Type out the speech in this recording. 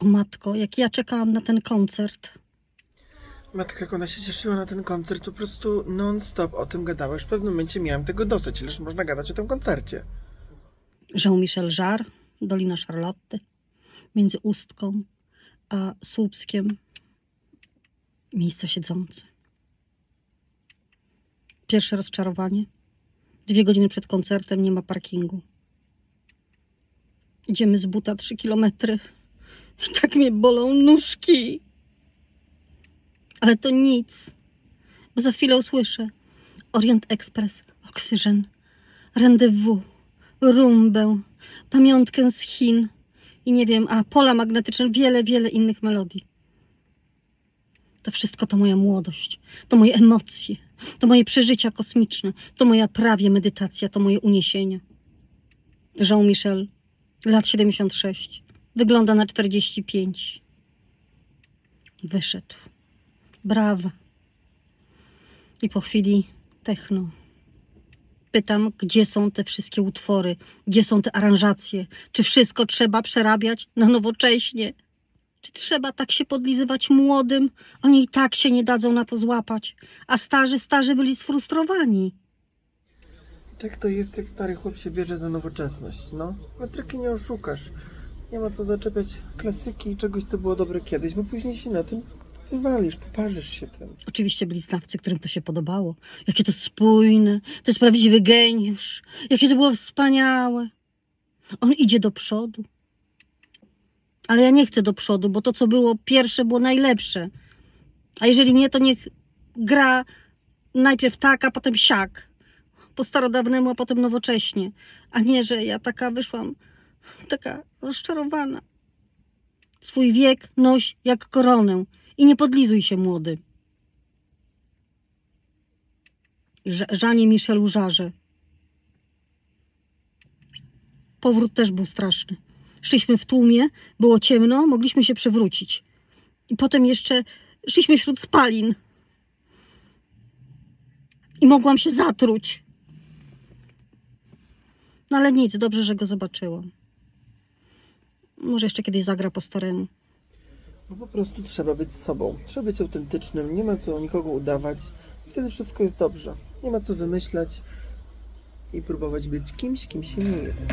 O matko, jak ja czekałam na ten koncert. Matka, jak ona się cieszyła na ten koncert, po prostu non-stop o tym gadała. Już w pewnym momencie miałam tego dosyć, ileż można gadać o tym koncercie. Jean-Michel Jarre, Dolina Charlotte, między Ustką a Słupskiem miejsce siedzące. Pierwsze rozczarowanie. Dwie godziny przed koncertem nie ma parkingu. Idziemy z buta trzy kilometry i tak mnie bolą nóżki. Ale to nic, bo za chwilę usłyszę Orient Express, Oksygen, Rendezvous rumbę, pamiątkę z Chin i nie wiem, a pola magnetyczne, wiele, wiele innych melodii. To wszystko to moja młodość, to moje emocje, to moje przeżycia kosmiczne, to moja prawie medytacja, to moje uniesienia. Jean-Michel, lat 76, wygląda na 45. Wyszedł. Brawa. I po chwili techno. Pytam, gdzie są te wszystkie utwory, gdzie są te aranżacje, czy wszystko trzeba przerabiać na nowocześnie, czy trzeba tak się podlizywać młodym, oni i tak się nie dadzą na to złapać, a starzy, starzy byli sfrustrowani. Tak to jest, jak stary chłop się bierze za nowoczesność, no. Metryki nie oszukasz. Nie ma co zaczepiać klasyki i czegoś, co było dobre kiedyś, bo później się na tym wywalisz, poparzysz się tym. Oczywiście byli znawcy, którym to się podobało. Jakie to spójne, to jest prawdziwy geniusz, jakie to było wspaniałe. On idzie do przodu. Ale ja nie chcę do przodu, bo to, co było pierwsze, było najlepsze. A jeżeli nie, to niech gra najpierw tak, a potem siak. Po starodawnemu, a potem nowocześnie. A nie, że ja taka wyszłam, taka rozczarowana. Swój wiek noś jak koronę i nie podlizuj się, młody. Żanie Michelu żarze. Powrót też był straszny. Szliśmy w tłumie, było ciemno, mogliśmy się przewrócić. I potem jeszcze szliśmy wśród spalin. I mogłam się zatruć. No ale nic, dobrze, że go zobaczyłam. Może jeszcze kiedyś zagra po staremu. Bo po prostu trzeba być sobą. Trzeba być autentycznym, nie ma co nikogo udawać. Wtedy wszystko jest dobrze. Nie ma co wymyślać i próbować być kimś, kim się nie jest.